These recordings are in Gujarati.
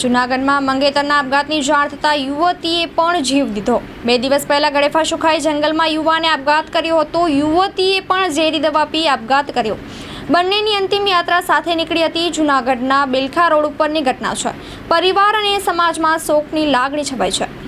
જૂનાગઢમાં મંગેતરના આપઘાતની જાણ થતાં યુવતીએ પણ જીવ દીધો. બે દિવસ પહેલા ગળેફા સુખાઈ જંગલમાં યુવાને આપઘાત કર્યો હતો. યુવતીએ પણ ઝેરી દવા પી આપઘાત કર્યો. બંનેની અંતિમ યાત્રા સાથે નીકળી હતી જૂનાગઢના બિલખા રોડ ઉપરની ઘટના છે. પરિવાર અને સમાજમાં શોકની લાગણી છવાઈ છે.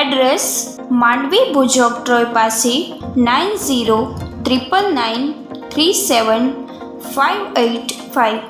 એડ્રેસ માંડવી ભુજોગ ટ્રોય પાસે nine zero triple nine three seven five eight five.